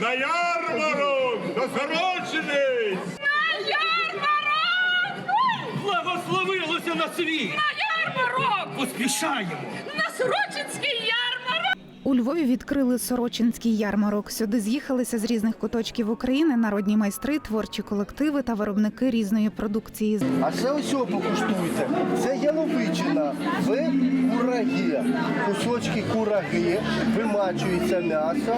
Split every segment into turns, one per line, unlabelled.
на ярмарок до ярмарок!
Благословилося на світ!
На Ярмарок!
Поспішаємо!
На Сорочинський!
У Львові відкрили Сорочинський ярмарок. Сюди з'їхалися з різних куточків України народні майстри, творчі колективи та виробники різної продукції.
А це ось покуштуйте. Це яловичина в курагі. Кусочки кураги, вимачується м'ясо,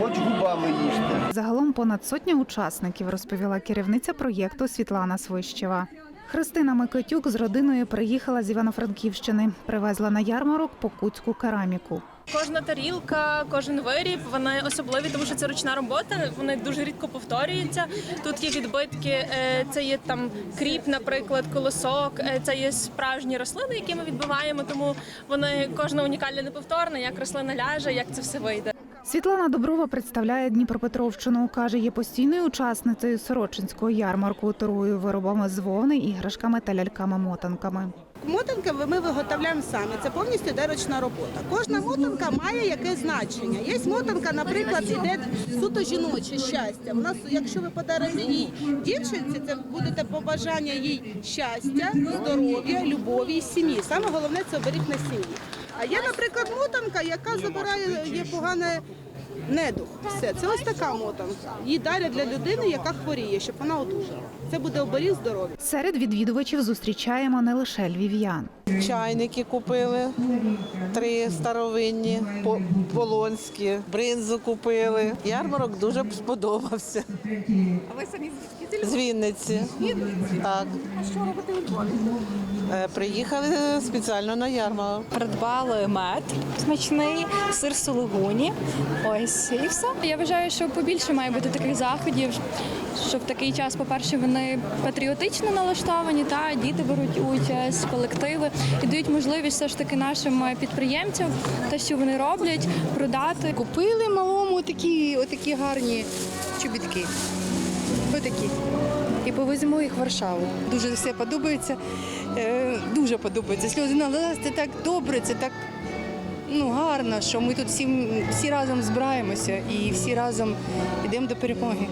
хоч губами їсти.
Загалом понад сотня учасників, розповіла керівниця проєкту Світлана Свищева. Христина Микитюк з родиною приїхала з Івано-Франківщини. Привезла на ярмарок покутську кераміку.
Кожна тарілка, кожен виріб, вони особливі, тому що це ручна робота. Вони дуже рідко повторюються. Тут є відбитки, е, це є там кріп, наприклад, колосок. е, Це є справжні рослини, які ми відбиваємо. Тому вони кожна унікальна неповторна, як рослина ляже, як це все вийде.
Світлана Доброва представляє Дніпропетровщину. каже, є постійною учасницею Сорочинського ярмарку, торгує виробами з вовни, іграшками та ляльками-мотанками.
Мотанки ми виготовляємо самі. Це повністю йде ручна робота. Кожна мотанка має якесь значення. Є мотанка, наприклад, іде суто жіноче щастя. У нас, якщо ви подарите їй дівчинці, це буде побажання їй щастя, здоров'я, любові і сім'ї. Саме головне це оберіг на сім'ї. А є, наприклад, мотанка, яка забирає є погане. Недух, все це ось така мотанка. Її дарять для людини, яка хворіє, щоб вона одужала. Це буде оберіг здоров'я.
Серед відвідувачів зустрічаємо не лише львів'ян.
Чайники купили, три старовинні, полонські, бринзу купили. Ярмарок дуже сподобався.
А ви самі звідки?
З Вінниці. Так.
А що робите у Львові?
Е, Приїхали спеціально на ярмарок.
Придбали мед смачний, сир сулугуні. Ось і все. Я вважаю, що побільше має бути таких заходів. Що в такий час, по-перше, вони патріотично налаштовані, та діти беруть участь, колективи і дають можливість все ж таки нашим підприємцям те, що вони роблять, продати.
Купили малому такі, отакі гарні чобітки. Отакі. І повеземо їх в Варшаву. Дуже все подобається. Е, дуже подобається. Сльози на це так добре, це так ну, гарно, що ми тут всі, всі разом збираємося і всі разом йдемо до перемоги.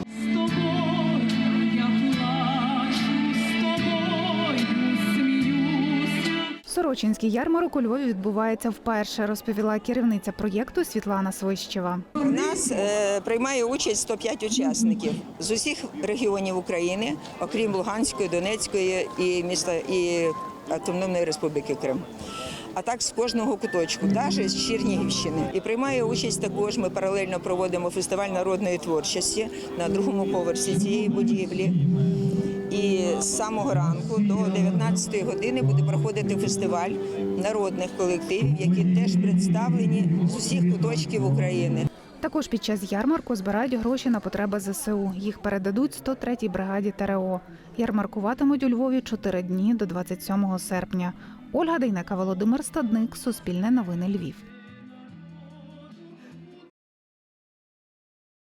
Сорочинський ярмарок у Львові відбувається вперше, розповіла керівниця проєкту Світлана Свищева.
У нас е, приймає участь 105 учасників з усіх регіонів України, окрім Луганської, Донецької і міста і Автономної Республіки Крим. А так з кожного куточку, навіть з Чернігівщини. І приймає участь також. Ми паралельно проводимо фестиваль народної творчості на другому поверсі цієї будівлі. І з самого ранку до 19 години буде проходити фестиваль народних колективів, які теж представлені з усіх куточків України.
Також під час ярмарку збирають гроші на потреби ЗСУ. Їх передадуть 103-й бригаді ТРО. Ярмаркуватимуть у Львові 4 дні до 27 серпня. Ольга Дейнека, Володимир Стадник, Суспільне новини Львів.